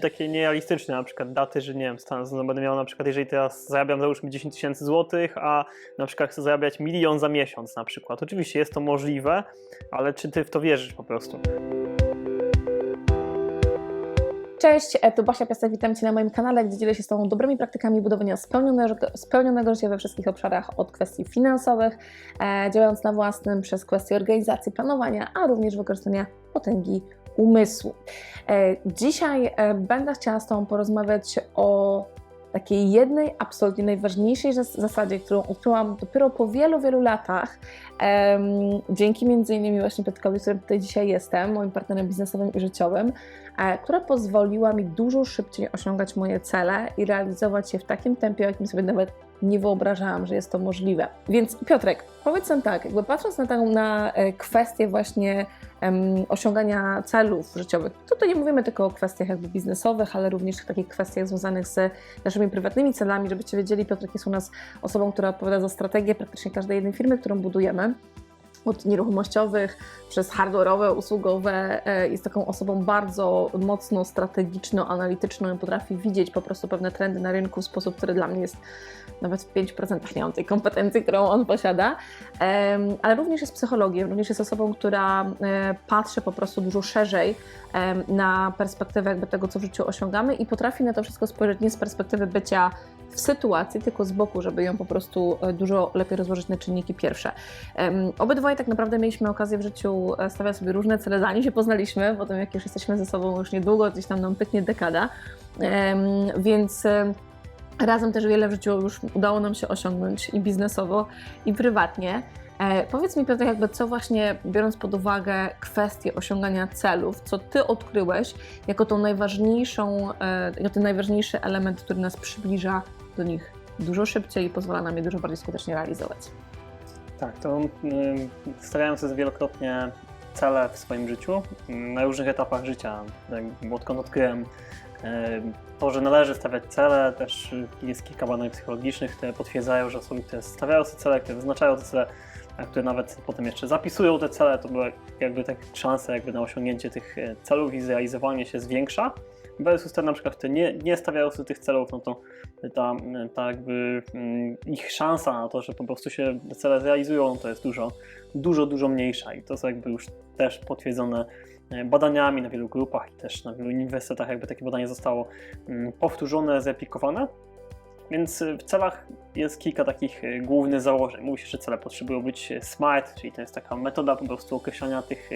takie nierealistyczne na przykład daty, że nie wiem, stan, no będę miał na przykład, jeżeli teraz zarabiam załóżmy 10 tysięcy złotych, a na przykład chcę zarabiać milion za miesiąc na przykład. Oczywiście jest to możliwe, ale czy ty w to wierzysz po prostu? Cześć, e, tu Basia Piasek, witam Cię na moim kanale, gdzie dzielę się z Tobą dobrymi praktykami budowania spełnionego, spełnionego życia we wszystkich obszarach, od kwestii finansowych, e, działając na własnym, przez kwestie organizacji, planowania, a również wykorzystania potęgi umysłu. E, dzisiaj e, będę chciała z Tobą porozmawiać o takiej jednej, absolutnie najważniejszej zas- zasadzie, którą odkryłam dopiero po wielu, wielu latach, dzięki między innymi właśnie Piotrkowi, z którym tutaj dzisiaj jestem, moim partnerem biznesowym i życiowym, e, która pozwoliła mi dużo szybciej osiągać moje cele i realizować je w takim tempie, jakim sobie nawet nie wyobrażałam, że jest to możliwe. Więc Piotrek, powiedz nam tak, jakby patrząc na taką na e, kwestię właśnie osiągania celów życiowych, tutaj nie mówimy tylko o kwestiach jakby biznesowych, ale również takich kwestiach związanych z naszymi prywatnymi celami, żebyście wiedzieli, Piotrek jest u nas osobą, która odpowiada za strategię praktycznie każdej jednej firmy, którą budujemy od nieruchomościowych przez hardware'owe, usługowe. e, Jest taką osobą bardzo mocno strategiczno-analityczną i potrafi widzieć po prostu pewne trendy na rynku w sposób, który dla mnie jest nawet w 5% nie mam tej kompetencji, którą on posiada, ale również jest psychologiem, również jest osobą, która e, patrzy po prostu dużo szerzej na perspektywę jakby tego, co w życiu osiągamy i potrafi na to wszystko spojrzeć nie z perspektywy bycia w sytuacji, tylko z boku, żeby ją po prostu e, dużo lepiej rozłożyć na czynniki pierwsze. Em, Tak naprawdę mieliśmy okazję w życiu e, stawiać sobie różne cele, zanim się poznaliśmy, potem jak już jesteśmy ze sobą już niedługo, gdzieś tam nam pyknie dekada, więc e, razem też wiele w życiu już udało nam się osiągnąć i biznesowo, i prywatnie. E, powiedz mi Piotr, jakby co właśnie biorąc pod uwagę kwestię osiągania celów, co Ty odkryłeś jako tą najważniejszą, e, jako ten najważniejszy element, który nas przybliża do nich dużo szybciej i pozwala nam je dużo bardziej skutecznie realizować. Tak, to ym, stawiałem sobie wielokrotnie cele w swoim życiu, ym, na różnych etapach życia. Jak- Odkąd odkryłem ym, to, że należy stawiać cele, też jest kilka badań psychologicznych, które potwierdzają, że osoby, które stawiają sobie cele, które wyznaczają te cele, a które nawet potem jeszcze zapisują te cele, to była jakby tak szansa jakby na osiągnięcie tych e, celów i zrealizowanie się zwiększa. Versus te na przykład, które nie, nie stawiają sobie tych celów, no to ta, ta jakby mm, ich szansa na to, że po prostu się cele zrealizują, to jest dużo, dużo, dużo mniejsza i to są jakby już też potwierdzone e, badaniami na wielu grupach i też na wielu uniwersytetach jakby takie badanie zostało mm, powtórzone, zreplikowane. Więc e, w celach jest kilka takich e, głównych założeń. Mówi się, że cele potrzebują być e, SMART, czyli to jest taka metoda po prostu określania tych,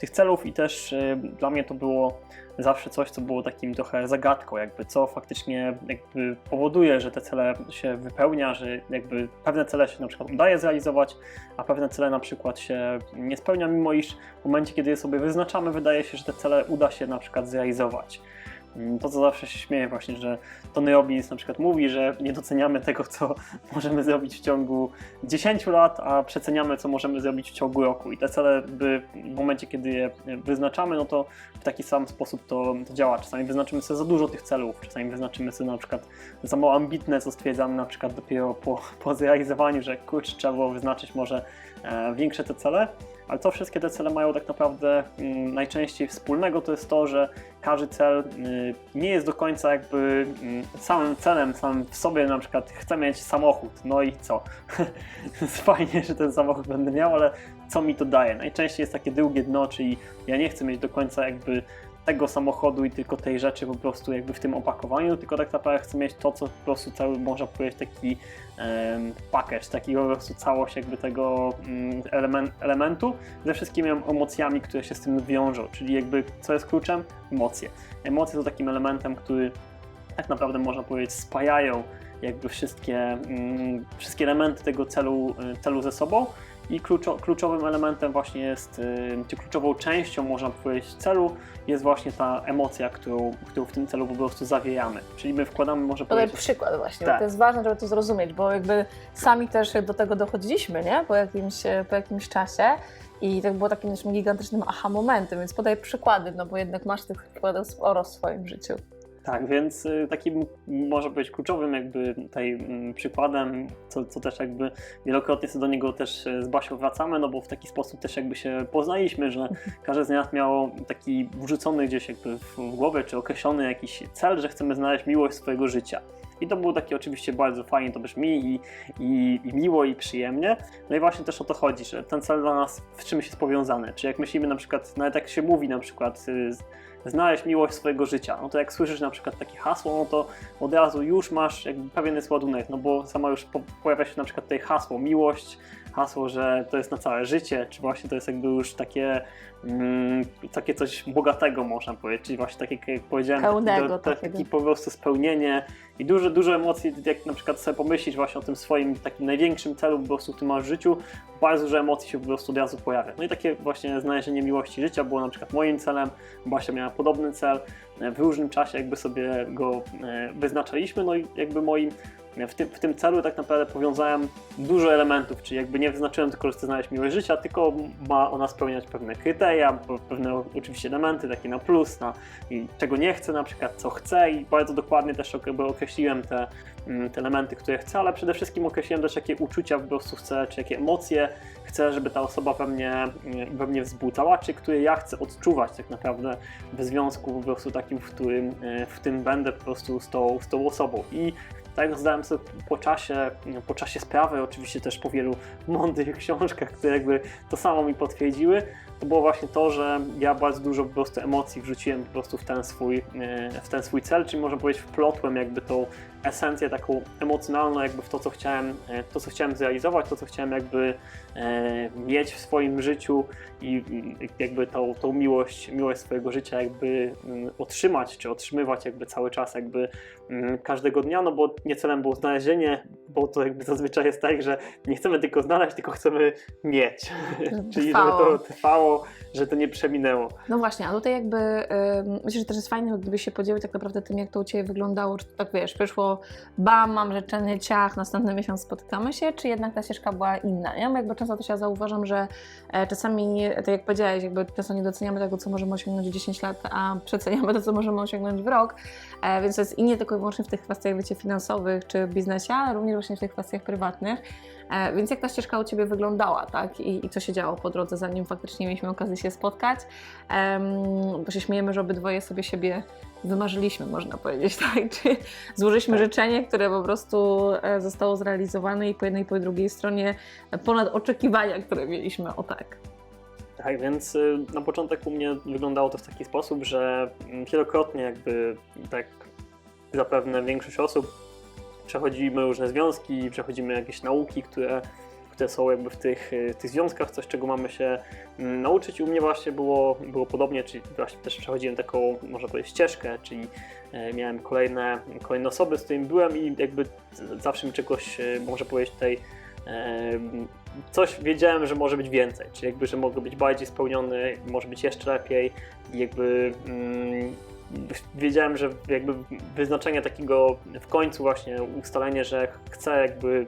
tych celów i też dla mnie to było zawsze coś, co było takim trochę zagadką, jakby co faktycznie jakby powoduje, że te cele się wypełnia, że jakby pewne cele się na przykład udaje zrealizować, a pewne cele na przykład się nie spełnia, mimo iż w momencie, kiedy je sobie wyznaczamy, wydaje się, że te cele uda się na przykład zrealizować. Mm, To, co zawsze się śmieje właśnie, że Tony Robbins na przykład mówi, że nie doceniamy tego, co możemy zrobić w ciągu 10 lat, a przeceniamy, co możemy zrobić w ciągu roku. I te cele, by w momencie, kiedy je wyznaczamy, no to w taki sam sposób to, to działa. Czasami wyznaczymy sobie za dużo tych celów, czasami wyznaczymy sobie na przykład za mało ambitne, co stwierdzamy na przykład dopiero po, po zrealizowaniu, że kurczę, trzeba było wyznaczyć może e, większe te cele. Ale co wszystkie te cele mają tak naprawdę mm, najczęściej wspólnego, to jest to, że każdy cel y, nie jest do końca jakby mm, samym celem, samym w sobie, na przykład chcę mieć samochód, no i co? Fajnie, że ten samochód będę miał, ale co mi to daje? Najczęściej jest takie drugie dno, czyli ja nie chcę mieć do końca jakby tego samochodu i tylko tej rzeczy po prostu jakby w tym opakowaniu, tylko tak naprawdę chcę mieć to, co po prostu cały, można powiedzieć, taki em, package, taki po prostu całość jakby tego mm, element, elementu ze wszystkimi em- emocjami, które się z tym wiążą, czyli jakby co jest kluczem? Emocje. Emocje są takim elementem, który tak naprawdę można powiedzieć spajają jakby wszystkie, mm, wszystkie elementy tego celu, y, celu ze sobą i kluczo, kluczowym elementem właśnie jest, czy kluczową częścią można powiedzieć celu jest właśnie ta emocja, którą, którą w tym celu po prostu zawiejamy. Czyli my wkładamy, może Podaj powiedzieć, przykład właśnie, Tak. to jest ważne, żeby to zrozumieć, bo jakby sami też do tego dochodziliśmy, nie? Po jakimś, po jakimś czasie i to było takim naszym gigantycznym aha momentem, więc podaj przykłady, no bo jednak masz tych przykładów sporo w swoim życiu. Tak, więc y, takim może być kluczowym jakby tutaj mm, przykładem, co, co też jakby wielokrotnie do niego też y, z Basią wracamy, no bo w taki sposób też jakby się poznaliśmy, że każdy z nas miał taki wrzucony gdzieś jakby w, głowę, czy określony jakiś cel, że chcemy znaleźć miłość swojego życia. I to było takie oczywiście bardzo fajnie, to brzmi i, i, i miło i przyjemnie. No i właśnie też o to chodzi, że ten cel dla nas w czymś jest powiązany. Czy jak myślimy na przykład, nawet jak się mówi na przykład y, znaleźć miłość swojego życia, no to jak słyszysz na przykład takie hasło, no to od razu już masz jakby pewien ładunek, no bo sama już po, pojawia się na przykład tutaj hasło miłość, hasło, że to jest na całe życie, czy właśnie to jest jakby już takie, mm, takie coś bogatego można powiedzieć, czyli właśnie takie jak powiedziałem, Pełnego taki, taki po prostu spełnienie i dużo, dużo emocji, jak na przykład sobie pomyślisz właśnie o tym swoim takim największym celu po prostu, który masz w życiu, bardzo dużo emocji się po prostu od razu pojawia. No i takie właśnie znalezienie miłości życia było na przykład moim celem, Basia miała podobny cel, w różnym czasie jakby sobie go e, wyznaczaliśmy, no i jakby moim w tym, w tym celu tak naprawdę powiązałem dużo elementów, czyli jakby nie wyznaczyłem tylko, że chcę znaleźć miłość życia, tylko ma ona spełniać pewne kryteria, pe- pewne oczywiście elementy, takie na plus, na czego nie chcę na przykład, co chcę i bardzo dokładnie też określiłem te, mm, te elementy, które chcę, ale przede wszystkim określiłem też jakie uczucia po prostu chcę, czy jakie emocje chcę, żeby ta osoba we mnie, mm, we mnie wzbudzała, czy które ja chcę odczuwać tak naprawdę w związku po prostu takim, w którym, e, w tym będę po prostu z tą, z tą osobą. I tak zdałem sobie po czasie, po czasie sprawy, oczywiście też po wielu mądrych książkach, które jakby to samo mi potwierdziły, to było właśnie to, że ja bardzo dużo po prostu emocji wrzuciłem po prostu w ten swój, e, w ten swój cel, czyli można powiedzieć wplotłem jakby tą esencję taką emocjonalną jakby w to, co chciałem, e, to, co chciałem zrealizować, to, co chciałem jakby e, mieć w swoim życiu i jakby tą, tą miłość, miłość swojego życia jakby mm, otrzymać, czy otrzymywać jakby cały czas jakby każdego dnia, no bo nie celem było znalezienie, bo to jakby zazwyczaj jest tak, że nie chcemy tylko znaleźć, tylko chcemy mieć. Czyli żeby to trwało, że to nie przeminęło. No właśnie, a tutaj jakby ym, myślę, że też jest fajne, gdybyś się podzielił tak naprawdę tym, jak to u Ciebie wyglądało, czy tak wiesz, wyszło bam, mam życzenie, ciach, następny miesiąc spotykamy się, czy jednak ta ścieżka była inna? Bo jakby często też ja zauważam, że e, czasami, tak jak powiedziałeś, jakby często nie doceniamy tego, co możemy osiągnąć w 10 lat, a przeceniamy to, co możemy osiągnąć w rok, e, więc to jest i nie tylko i wyłącznie w tych kwestiach, wiecie, finansowych czy biznesie, ale również właśnie w tych kwestiach prywatnych. E, Więc jak ta ścieżka u Ciebie wyglądała, tak? I, I co się działo po drodze, zanim faktycznie mieliśmy okazję się spotkać? Em, bo się śmiejemy, że obydwoje sobie siebie wymarzyliśmy, można powiedzieć, tak? Czy złożyliśmy Tak. życzenie, które po prostu e, zostało zrealizowane i po jednej i po drugiej stronie ponad oczekiwania, które mieliśmy, o tak. Tak, więc y, na początek u mnie wyglądało to w taki sposób, że mm, wielokrotnie jakby tak zapewne większość osób. Przechodzimy różne związki, przechodzimy jakieś nauki, które, które są jakby w tych, y, tych związkach, coś czego mamy się mm, nauczyć. I u mnie właśnie było, było podobnie, czyli właśnie też przechodziłem taką, można powiedzieć, ścieżkę, czyli e, miałem kolejne, kolejne osoby, z którymi byłem i jakby zawsze mi czegoś, e, można powiedzieć, tutaj em, coś wiedziałem, że może być więcej, czyli jakby, że mogę być bardziej spełniony, może być jeszcze lepiej. Jakby mm, wiedziałem, że jakby wyznaczenie takiego w końcu właśnie ustalenie, że chcę jakby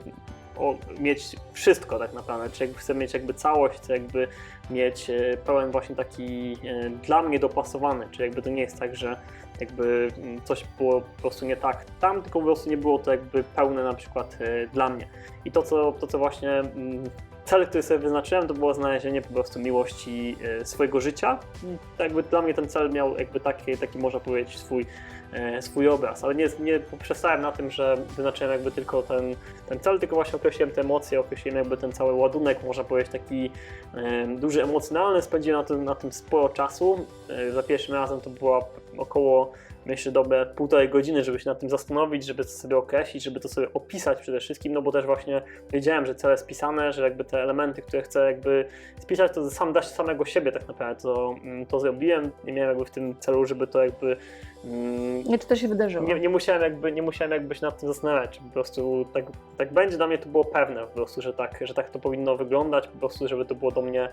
mieć wszystko tak naprawdę, czy jakby chcę mieć jakby całość, chcę jakby mieć e, pełen właśnie taki e, dla mnie dopasowany, czy jakby to nie jest tak, że jakby mm, coś było po prostu nie tak tam, tylko po prostu nie było to jakby pełne na przykład e, dla mnie. I to, co, to, co właśnie mm, cel, który sobie wyznaczyłem, to było znalezienie po prostu miłości e, swojego życia. I jakby dla mnie ten cel miał jakby taki, taki można powiedzieć, swój, e, swój obraz, ale nie, nie poprzestałem na tym, że wyznaczyłem jakby tylko ten, ten cel, tylko właśnie określiłem te emocje, określiłem jakby ten cały ładunek, można powiedzieć taki e, duży emocjonalny, spędziłem na tym, na tym sporo czasu. Za pierwszym razem to była około myślę, dobre półtorej godziny, żeby się nad tym zastanowić, żeby to sobie określić, żeby to sobie opisać przede wszystkim, no bo też właśnie wiedziałem, że cele spisane, że jakby te elementy, które chcę jakby spisać, to sam dać samego siebie tak naprawdę, to, mm, to zrobiłem, nie miałem jakby w tym celu, żeby to jakby mm, Nie, czy to się wydarzyło? nie, nie, musiałem jakby, nie musiałem jakby się nad tym zastanawiać, po prostu tak, tak będzie, dla mnie to było pewne po prostu, że tak, że tak to powinno wyglądać, po prostu, żeby to było do mnie,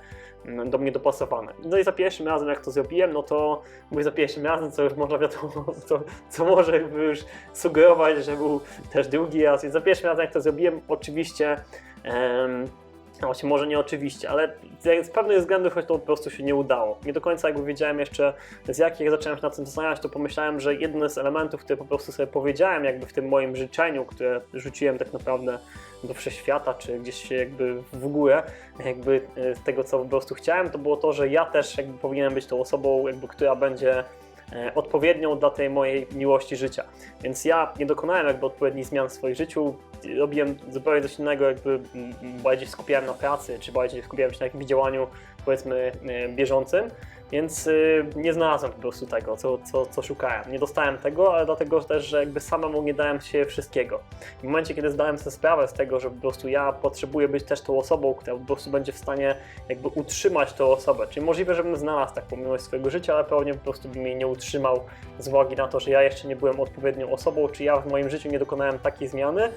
mm, do mnie dopasowane. No i za pierwszym razem jak to zrobiłem, no to mówię za pierwszym razem, co już można wiadomo, co, co może już sugerować, że był też drugi raz, więc za pierwszym razem jak to zrobiłem, oczywiście em, właśnie może nie oczywiście, ale z pewnych względów to po prostu się nie udało. Nie do końca jakby wiedziałem jeszcze z jakich, jak zacząłem się nad tym zastanawiać, to pomyślałem, że jeden z elementów, które po prostu sobie powiedziałem jakby w tym moim życzeniu, które rzuciłem tak naprawdę do wszechświata, czy gdzieś jakby w górę, jakby e, tego co po prostu chciałem, to było to, że ja też jakby powinienem być tą osobą, jakby, która będzie odpowiednią dla tej mojej miłości życia. Więc ja nie dokonałem jakby odpowiednich zmian w swoim życiu, robiłem zupełnie coś innego, jakby mm, bardziej skupiałem na pracy, czy bardziej skupiałem się na jakimś działaniu powiedzmy e, bieżącym, więc y, nie znalazłem po prostu tego, co, co, co szukałem. Nie dostałem tego, ale dlatego też, że jakby samemu nie dałem się wszystkiego. W momencie, kiedy zdałem sobie sprawę z tego, że po prostu ja potrzebuję być też tą osobą, która po prostu będzie w stanie jakby utrzymać tą osobę, czyli możliwe, żebym znalazł taką miłość swojego życia, ale pewnie po prostu bym jej nie utrzymał z uwagi na to, że ja jeszcze nie byłem odpowiednią osobą, czy ja w moim życiu nie dokonałem takiej zmiany,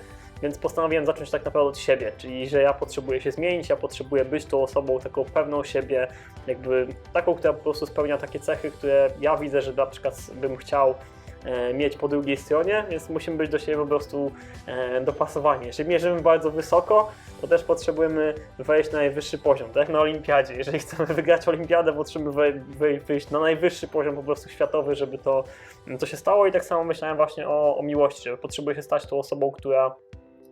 więc postanowiłem zacząć tak naprawdę od siebie, czyli że ja potrzebuję się zmienić, ja potrzebuję być tą osobą taką pewną siebie, jakby taką, która po prostu spełnia takie cechy, które ja widzę, że na przykład bym chciał e, mieć po drugiej stronie, więc musimy być do siebie po prostu e, dopasowani. Jeżeli mierzymy bardzo wysoko, to też potrzebujemy wejść na najwyższy poziom, tak na olimpiadzie. Jeżeli chcemy wygrać olimpiadę, potrzebujemy wyjść na najwyższy poziom po prostu światowy, żeby to, to się stało i tak samo myślałem właśnie o, o miłości, że potrzebuję się stać tą osobą, która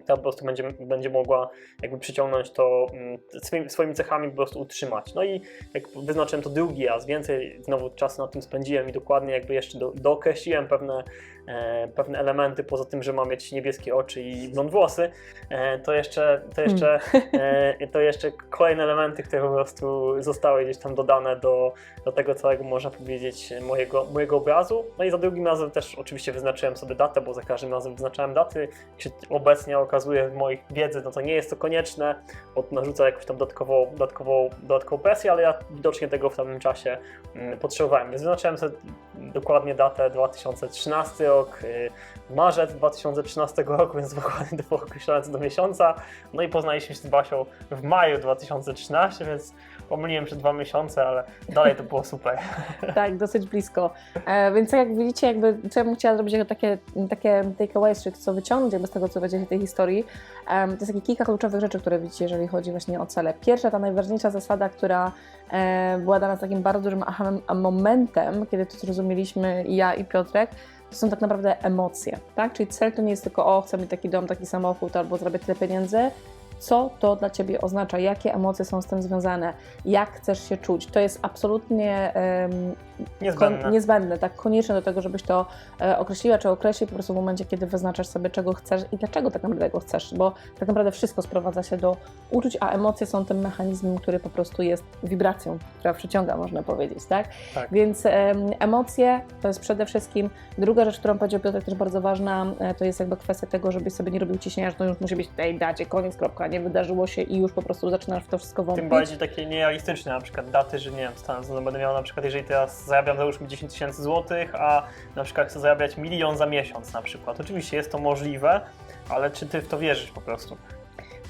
ta po prostu będzie, będzie mogła jakby przyciągnąć to mm, swoimi, swoimi cechami po prostu utrzymać. No i jak wyznaczyłem to drugi raz, więcej znowu czasu na tym spędziłem i dokładnie jakby jeszcze do, dookreśliłem pewne, e, pewne elementy, poza tym, że mam mieć niebieskie oczy i blond włosy, e, to jeszcze, to jeszcze, e, to jeszcze kolejne elementy, które po prostu zostały gdzieś tam dodane do, do tego całego, można powiedzieć, mojego, mojego obrazu. No i za drugim razem też oczywiście wyznaczyłem sobie datę, bo za każdym razem wyznaczałem daty. Się obecnie okazuje w mojej wiedzy, no to nie jest to konieczne, bo to narzuca jakąś tam dodatkową, dodatkową, dodatkową presję, ale ja widocznie tego w tamtym czasie mm, potrzebowałem. Więc wyznaczyłem sobie dokładnie datę 2013 rok, y, marzec 2013 roku, więc dokładnie to było określone co do miesiąca. No i poznaliśmy się z Basią w maju 2013, więc pomyliłem się dwa miesiące, ale dalej to było super. Tak, dosyć blisko. E, więc jak widzicie, jakby co ja bym chciała zrobić takie, takie takeaways, czyli co wyciągnąć z tego, co będzie w tej historii, em, to jest takie kilka kluczowych rzeczy, które widzicie, jeżeli chodzi właśnie o cele. Pierwsza, ta najważniejsza zasada, która e, była dla nas takim bardzo dużym aha momentem, kiedy to zrozumieliśmy i ja i Piotrek, to są tak naprawdę emocje, tak? Czyli cel to nie jest tylko o, chcę mieć taki dom, taki samochód albo zrobić tyle pieniędzy, co to dla Ciebie oznacza, jakie emocje są z tym związane, jak chcesz się czuć. To jest absolutnie em, Niezbędne. Kon, niezbędne, tak konieczne do tego, żebyś to e, określiła, czy określi po prostu w momencie, kiedy wyznaczasz sobie, czego chcesz i dlaczego tak naprawdę go chcesz, bo tak naprawdę wszystko sprowadza się do uczuć, a emocje są tym mechanizmem, który po prostu jest wibracją, która przyciąga, można powiedzieć, tak? Tak. Więc em, emocje to jest przede wszystkim. Druga rzecz, którą powiedział Piotr, też bardzo ważna, e, to jest jakby kwestia tego, żebyś sobie nie robił ciśnienia, że to już musi być tej dacie, koniec, kropka, nie wydarzyło się i już po prostu zaczynasz w to wszystko wątpić. Tym bardziej takie nierealistyczne na przykład daty, że nie wiem, Stan, no będę miał na przykład, jeżeli teraz zarabiam załóżmy 10 tysięcy złotych, a na przykład chcę zarabiać milion za miesiąc na przykład. Oczywiście jest to możliwe, ale czy ty w to wierzysz po prostu?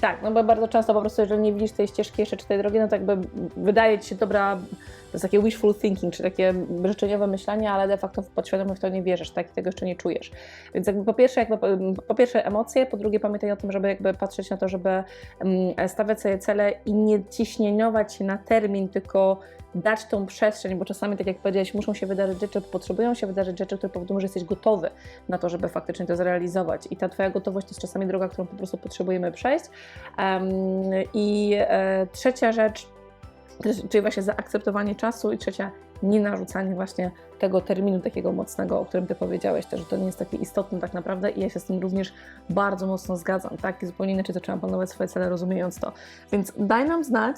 Tak, no bo bardzo często po prostu, jeżeli nie widzisz tej ścieżki jeszcze czy tej drogi, no to jakby wydaje ci się dobra, to jest takie wishful thinking, czy takie życzeniowe myślenie, ale de facto w to nie wierzysz, tak, tego jeszcze nie czujesz. Więc jakby po pierwsze, jakby, po pierwsze emocje, po drugie pamiętaj o tym, żeby jakby patrzeć na to, żeby mm, stawiać sobie cele i nie ciśnieniować się na termin, tylko dać tą przestrzeń, bo czasami, tak jak powiedziałeś, muszą się wydarzyć rzeczy, potrzebują się wydarzyć rzeczy, które powodują, że jesteś gotowy na to, żeby faktycznie to zrealizować. I ta Twoja gotowość to jest czasami droga, którą po prostu potrzebujemy przejść. I e, trzecia rzecz, czyli właśnie zaakceptowanie czasu i trzecia, nie narzucanie właśnie tego terminu takiego mocnego, o którym Ty powiedziałeś też, że to nie jest takie istotne tak naprawdę i ja się z tym również bardzo mocno zgadzam, tak? I zupełnie inaczej zaczęłam planować swoje cele, rozumiejąc to. Więc daj nam znać,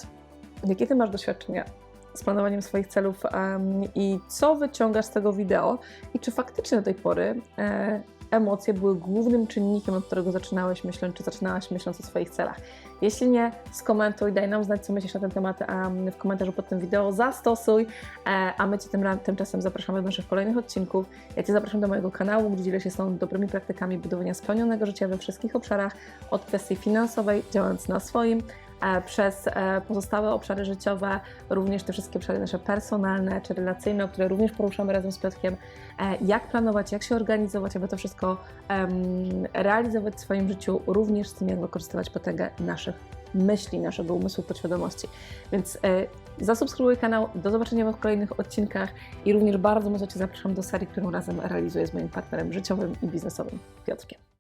jakie Ty masz doświadczenia z planowaniem swoich celów em, i co wyciągasz z tego wideo i czy faktycznie do tej pory e, emocje były głównym czynnikiem, od którego zaczynałeś myśląc, czy zaczynałaś myśląc o swoich celach. Jeśli nie, skomentuj, daj nam znać, co myślisz na ten temat em, w komentarzu pod tym wideo, zastosuj, e, a my Cię tym, tymczasem zapraszamy do naszych kolejnych odcinków. Ja Cię zapraszam do mojego kanału, gdzie dzielę się z dobrymi praktykami budowania spełnionego życia we wszystkich obszarach, od kwestii finansowej, działając na swoim, przez e, pozostałe obszary życiowe, również te wszystkie obszary nasze personalne czy relacyjne, które również poruszamy razem z Piotrkiem, e, jak planować, jak się organizować, aby to wszystko realizować w swoim życiu, również z tym, jak wykorzystywać potęgę naszych myśli, naszego umysłu, podświadomości. Więc e, zasubskrybuj kanał, do zobaczenia w kolejnych odcinkach i również bardzo mocno Cię zapraszam do serii, którą razem realizuję z moim partnerem życiowym i biznesowym, Piotrkiem.